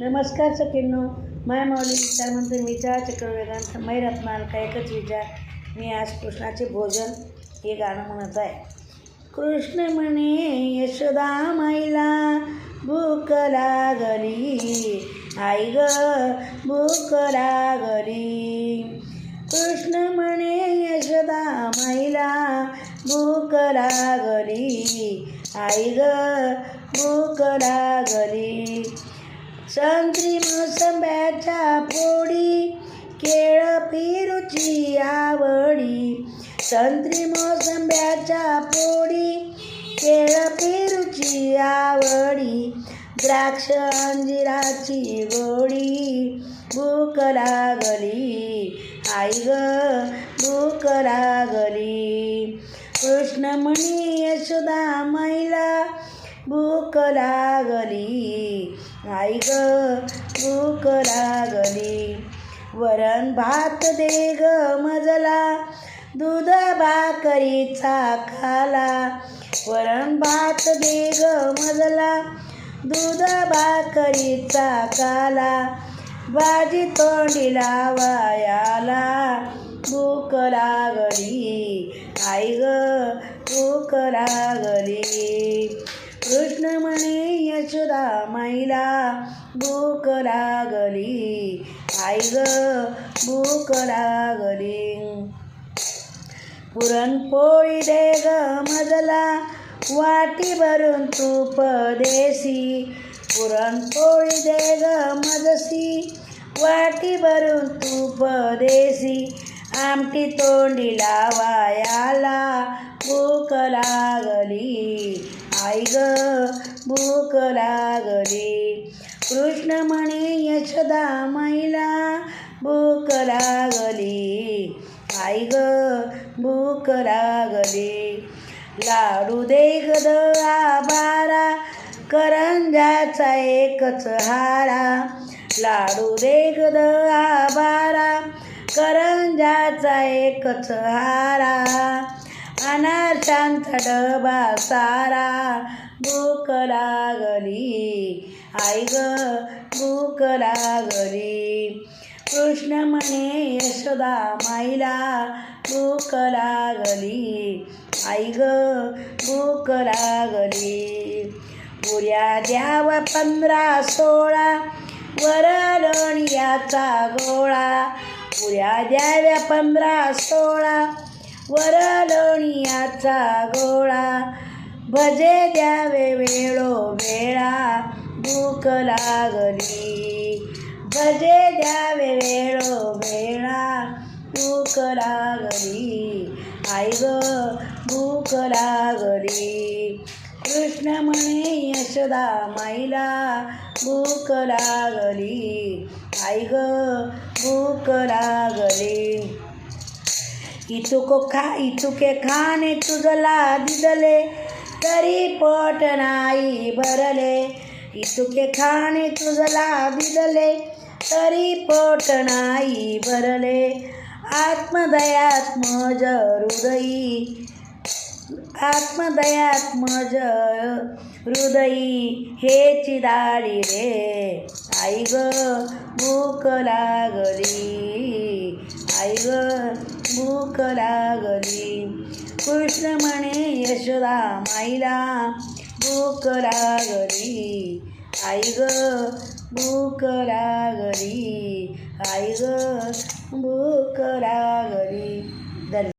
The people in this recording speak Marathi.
नमस्कार सखींनो माय माऊली त्यानंतर विचार चक्रवेगांत मैरात मालका एकच विचार. मी आज कृष्णाचे भोजन हे गाणं म्हणत आहे. कृष्ण म्हणे यशोदा माईला भूक लागली. आई ग भूक लागली. कृष्ण म्हणे यशोदा माईला भूक लागली. आई ग भूक लागली. संत्री मोसंब्याच्या फोडी केळ पेरूची आवडी. संत्री मोसंब्याच्या फोडी केळ पेरूची आवडी. द्राक्ष अंजिराची गोडी भूक लागली. आई ग भूक लागली. कृष्णमणी यशोदा मैला भूक लागली. आई ग भूक लागली. वरण भात दे ग मजला दूध भाकरीचा खाला. वरण भात दे ग मजला दूध भाकरीचा काला भाजी तोंडी लावायाला भूक लागली. आई ग भूक लागली. कृष्ण म्हणे यशोदा माईला भूक लागली. आई ग भूक लागली. पुरणपोळी दे ग मजला वाटी भरून तूप देसी पुरणपोळी दे ग मजसी वाटी भरून तूप देसी आमटी तोंडी लावायाला भूक लागली. आई ग भूक लागली. कृष्ण म्हणे यशदा मैला भूक लागली. आई ग भूक लागली. लाडू दे गद आबारा करंजाचा एकच हारा. लाडू दे गद आबारा करंजाचा एकच हारा. अनारशांचा डबा सारा भूक लागली. आई ग भूक लागली. कृष्ण म्हणे यशोदा माईला भूक लागली. आई ग भूक लागली. पुऱ्या द्याव पंधरा सोळा वरण याचा गोळा. पुऱ्या द्याव्या पंधरा सोळा वरलोणियाचा गोळा. भजे द्यावे वेळो वेळा भूक लागली. भजे द्यावे वेळो वेळा भूक लागली. आई ग भूक लागली. कृष्ण म्हणे यशोदा माईला भूक लागली. आई ग भूक लागली. इतुको खा इतुके खाने तुझला दिदले तरी पोट नाही भरले. इतुके खाने तुझला दिदले तरी पोट नाही भरले. आत्मदयात्मज हृदयी आत्मदयात्मज हृदयी हे चिदाळी रे. आई ग भूक लागली. आई ग भूक लागली कृष्ण म्हणे यशोदा माईला भूक लागली आई ग भूक लागली आई ग भूक लागली